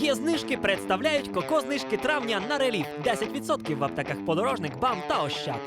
Є знижки представляють коко знижки травня на реліф. 10% в аптеках подорожник, бам та ощад.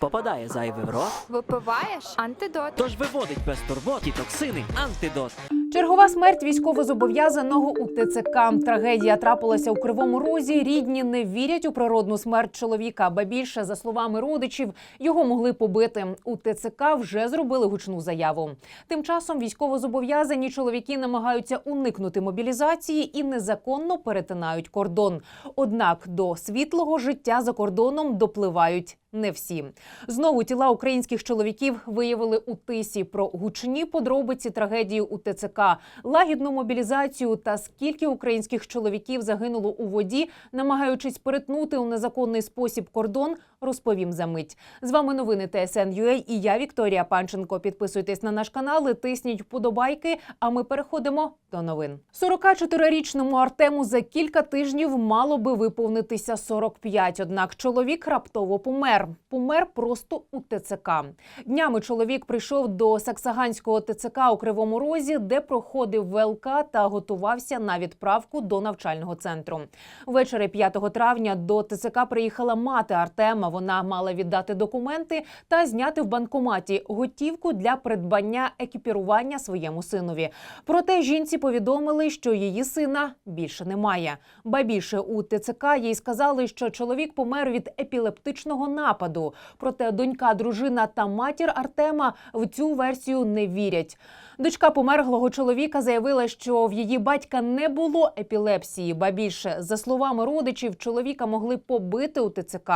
Попадає зайвий в рот, Випиваєш антидот. тож виводить без турбот і токсини антидот. Чергова смерть військовозобов'язаного у ТЦК. Трагедія трапилася у Кривому Розі. Рідні не вірять у природну смерть чоловіка. Ба більше, за словами родичів, його могли побити. У ТЦК вже зробили гучну заяву. Тим часом військовозобов'язані чоловіки намагаються уникнути мобілізації і незаконно перетинають кордон. Однак до світлого життя за кордоном допливають. Не всі знову тіла українських чоловіків виявили у тисі про гучні подробиці трагедії у ТЦК, лагідну мобілізацію та скільки українських чоловіків загинуло у воді, намагаючись перетнути у незаконний спосіб кордон. Розповім за мить. З вами новини ТСН.UA і я Вікторія Панченко. Підписуйтесь на наш канал, і тисніть вподобайки. А ми переходимо до новин. 44-річному Артему за кілька тижнів мало би виповнитися 45, Однак чоловік раптово помер. Помер просто у ТЦК. Днями чоловік прийшов до Саксаганського ТЦК у Кривому Розі, де проходив ВЛК та готувався на відправку до навчального центру. Ввечері 5 травня до ТЦК приїхала мати Артема. Вона мала віддати документи та зняти в банкоматі готівку для придбання екіпірування своєму синові. Проте жінці повідомили, що її сина більше немає. Ба більше у ТЦК їй сказали, що чоловік помер від епілептичного нападу. Проте донька, дружина та матір Артема в цю версію не вірять. Дочка померлого чоловіка заявила, що в її батька не було епілепсії. Ба більше, за словами родичів, чоловіка могли побити у ТЦК.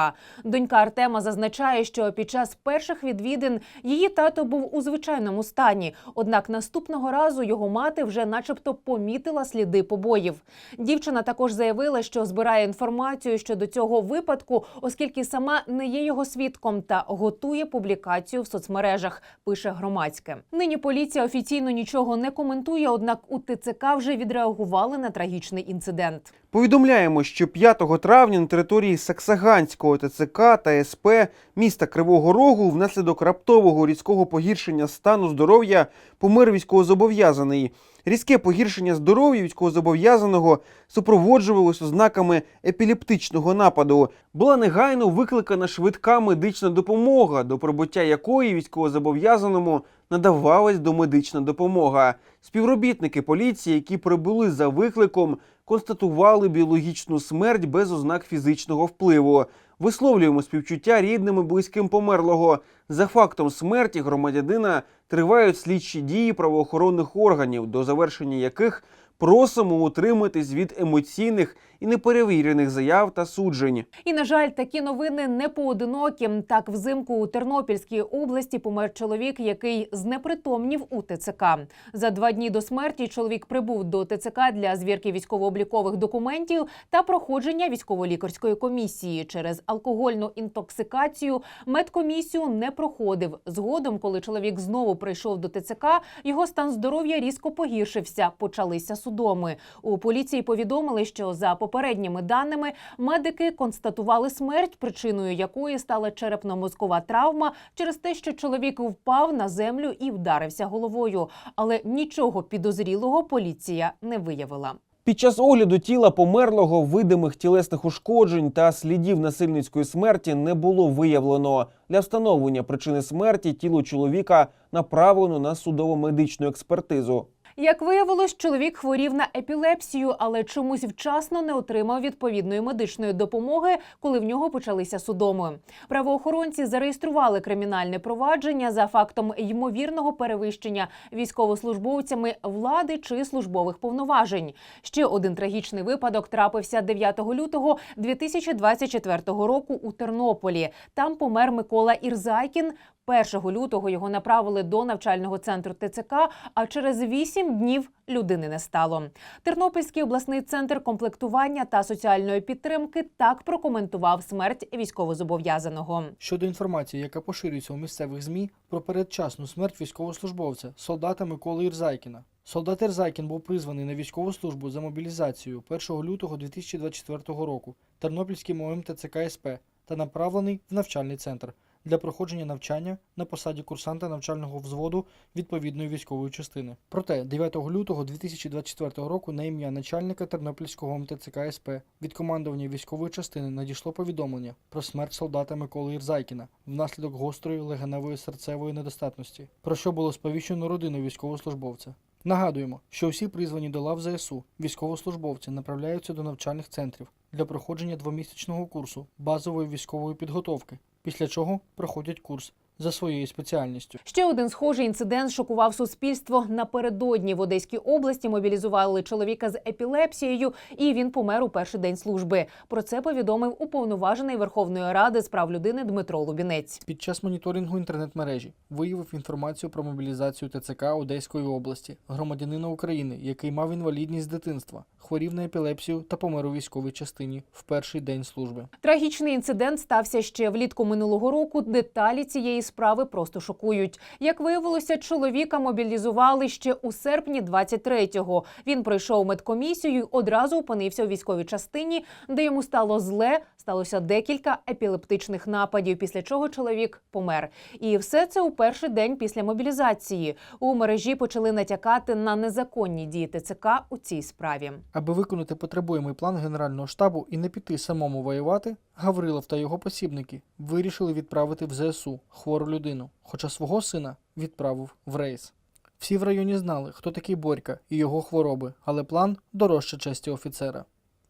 Донька Артема зазначає, що під час перших відвідин її тато був у звичайному стані. Однак наступного разу його мати вже, начебто, помітила сліди побоїв. Дівчина також заявила, що збирає інформацію щодо цього випадку, оскільки сама не є його свідком та готує публікацію в соцмережах. Пише громадське. Нині поліція офіційно нічого не коментує, однак у ТЦК вже відреагували на трагічний інцидент. Повідомляємо, що 5 травня на території Саксаганського ТЦК та СП міста Кривого Рогу внаслідок раптового різкого погіршення стану здоров'я помер військовозобов'язаний. Різке погіршення здоров'я військовозобов'язаного супроводжувалось ознаками епілептичного нападу. Була негайно викликана швидка медична допомога, до прибуття якої військовозобов'язаному надавалась домедична допомога. Співробітники поліції, які прибули за викликом, констатували біологічну смерть без ознак фізичного впливу. Висловлюємо співчуття рідним і близьким померлого. За фактом смерті громадянина тривають слідчі дії правоохоронних органів, до завершення яких просимо утриматись від емоційних і неперевірених заяв та суджень. І на жаль, такі новини не поодинокі. Так, взимку у Тернопільській області помер чоловік, який знепритомнів у ТЦК. За два дні до смерті чоловік прибув до ТЦК для звірки військово-облікових документів та проходження військово-лікарської комісії. Через алкогольну інтоксикацію медкомісію не проходив. Згодом, коли чоловік знову прийшов до ТЦК, його стан здоров'я різко погіршився. Почалися судоми. У поліції повідомили, що за попередніми даними медики констатували смерть, причиною якої стала черепно-мозкова травма через те, що чоловік впав на землю і вдарився головою. Але нічого підозрілого поліція не виявила. Під час огляду тіла померлого видимих тілесних ушкоджень та слідів насильницької смерті не було виявлено. Для встановлення причини смерті тіло чоловіка направлено на судово-медичну експертизу. Як виявилось, чоловік хворів на епілепсію, але чомусь вчасно не отримав відповідної медичної допомоги, коли в нього почалися судоми. Правоохоронці зареєстрували кримінальне провадження за фактом ймовірного перевищення військовослужбовцями влади чи службових повноважень. Ще один трагічний випадок трапився 9 лютого 2024 року у Тернополі. Там помер Микола Ірзайкін. 1 лютого його направили до навчального центру ТЦК, а через 8 днів людини не стало. Тернопільський обласний центр комплектування та соціальної підтримки так прокоментував смерть військовозобов'язаного. Щодо інформації, яка поширюється у місцевих ЗМІ про передчасну смерть військовослужбовця, солдата Миколи Ірзайкіна. Солдат Ірзайкін був призваний на військову службу за мобілізацією 1 лютого 2024 року Тернопільським ОМ ТЦК СП та направлений в навчальний центр. Для проходження навчання на посаді курсанта навчального взводу відповідної військової частини. Проте 9 лютого 2024 року на ім'я начальника Тернопільського МТЦК СП від командування військової частини надійшло повідомлення про смерть солдата Миколи Ірзайкіна внаслідок гострої легеневої серцевої недостатності, про що було сповіщено родину військовослужбовця. Нагадуємо, що всі призвані до лав ЗСУ військовослужбовці направляються до навчальних центрів для проходження двомісячного курсу базової військової підготовки, після чого проходять курс за своєю спеціальністю. Ще один схожий інцидент шокував суспільство. Напередодні в Одеській області мобілізували чоловіка з епілепсією, і він помер у перший день служби. Про це повідомив уповноважений Верховної Ради з прав людини Дмитро Лубінець. Під час моніторингу інтернет-мережі виявив інформацію про мобілізацію ТЦК Одеської області, громадянина України, який мав інвалідність з дитинства, хворів на епілепсію та помер у військовій частині в перший день служби. Трагічний інцидент стався ще влітку минулого року. Деталі цієї справи просто шокують. Як виявилося, чоловіка мобілізували ще у серпні 23-го. Він пройшов медкомісію і одразу опинився у військовій частині, де йому стало зле. Сталося декілька епілептичних нападів, після чого чоловік помер. І все це у перший день після мобілізації. У мережі почали натякати на незаконні дії ТЦК у цій справі. Аби виконати потребуємий план Генерального штабу і не піти самому воювати, Гаврилов та його посібники вирішили відправити в ЗСУ хвору людину, хоча свого сина відправив в рейс. Всі в районі знали, хто такий Борька і його хвороби, але план дорожче честі офіцера.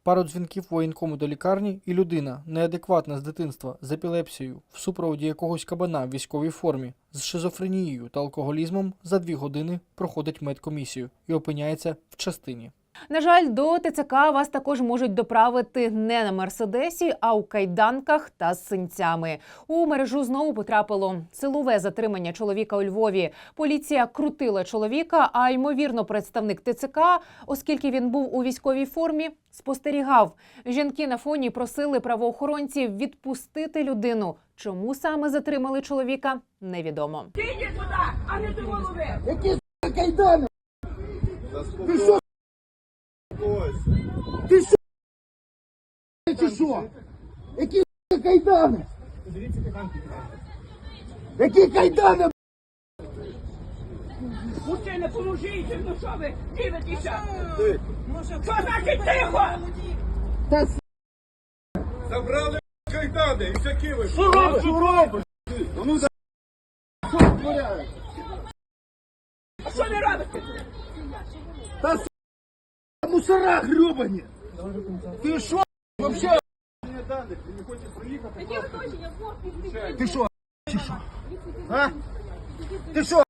Пару дзвінків воєнкому до лікарні, і людина, неадекватна з дитинства, з епілепсією, в супроводі якогось кабана в військовій формі, з шизофренією та алкоголізмом за дві години проходить медкомісію і опиняється в частині. На жаль, до ТЦК вас також можуть доправити не на мерседесі, а у кайданках та з синцями. У мережу знову потрапило силове затримання чоловіка у Львові. Поліція крутила чоловіка, а ймовірно, представник ТЦК, оскільки він був у військовій формі, спостерігав. Жінки на фоні просили правоохоронців відпустити людину. Чому саме затримали чоловіка, невідомо. Іди сюди, а не до голови. Які кайдани? Ти що? Ти що? Чи що? Які с***, кайдани? Які кайдани? Мужчина, поможіть, ну що ви дивитеся? Що значить тихо? Та с***, Забрали кайдани і всякі ви. що робиш? Що робиш? Ну да. Що творяєш? А що ви робите? Та с***, мусора гребані. Ти що? Вообще? Ти що? Чи що? А? Ти що?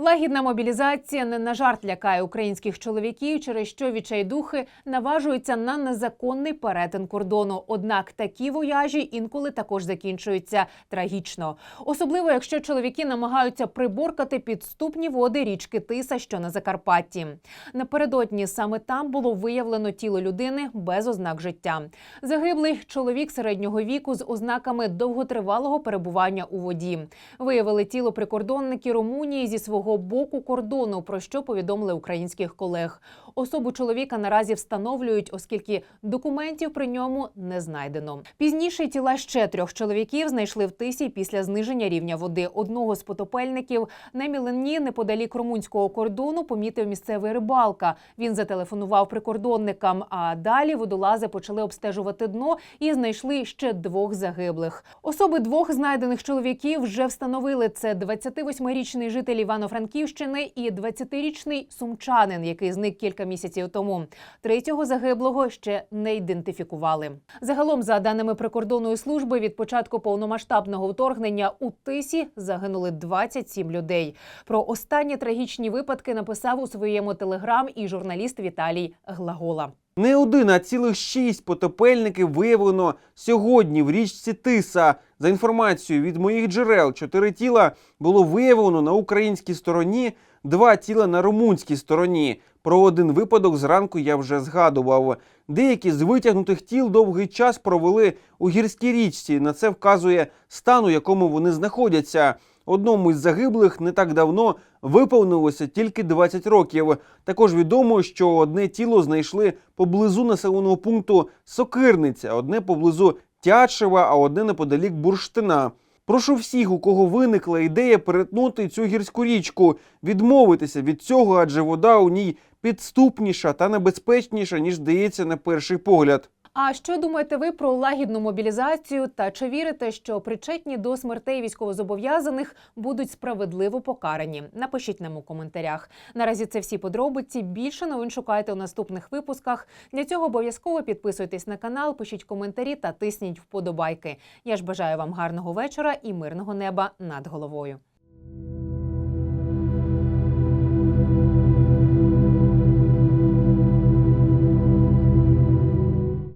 Лагідна мобілізація не на жарт лякає українських чоловіків, через що відчайдухи наважуються на незаконний перетин кордону. Однак такі вояжі інколи також закінчуються трагічно, особливо якщо чоловіки намагаються приборкати підступні води річки Тиса, що на Закарпатті. Напередодні саме там було виявлено тіло людини без ознак життя. Загиблий чоловік середнього віку з ознаками довготривалого перебування у воді. Виявили тіло прикордонники Румунії зі свого боку кордону, про що повідомили українських колег. Особу чоловіка наразі встановлюють, оскільки документів при ньому не знайдено. Пізніше тіла ще трьох чоловіків знайшли в тисі після зниження рівня води. Одного з потопельників на мілені неподалік румунського кордону помітив місцевий рибалка. Він зателефонував прикордонникам. А далі водолази почали обстежувати дно і знайшли ще двох загиблих. Особи двох знайдених чоловіків вже встановили. Це 28-річний житель Івано-Франківщини і 20-річний сумчанин, який зник кілька місяців тому. Третього загиблого ще не ідентифікували. Загалом, за даними прикордонної служби, від початку повномасштабного вторгнення у тисі загинули 27 людей. Про останні трагічні випадки написав у своєму телеграм і журналіст Віталій Глагола. Не один, а цілих шість потопельників виявлено сьогодні в річці Тиса. За інформацією від моїх джерел, чотири тіла було виявлено на українській стороні, два тіла на румунській стороні. Про один випадок зранку я вже згадував. Деякі з витягнутих тіл довгий час провели у гірській річці. На це вказує стан, у якому вони знаходяться. Одному із загиблих не так давно виповнилося тільки 20 років. Також відомо, що одне тіло знайшли поблизу населеного пункту Сокирниця, одне поблизу Тячева, а одне неподалік Бурштина. Прошу всіх, у кого виникла ідея перетнути цю гірську річку, відмовитися від цього, адже вода у ній підступніша та небезпечніша, ніж здається на перший погляд. А що думаєте ви про лагідну мобілізацію? Та чи вірите, що причетні до смертей військовозобов'язаних будуть справедливо покарані? Напишіть нам у коментарях. Наразі це всі подробиці. Більше новин шукайте у наступних випусках. Для цього обов'язково підписуйтесь на канал, пишіть коментарі та тисніть вподобайки. Я ж бажаю вам гарного вечора і мирного неба над головою.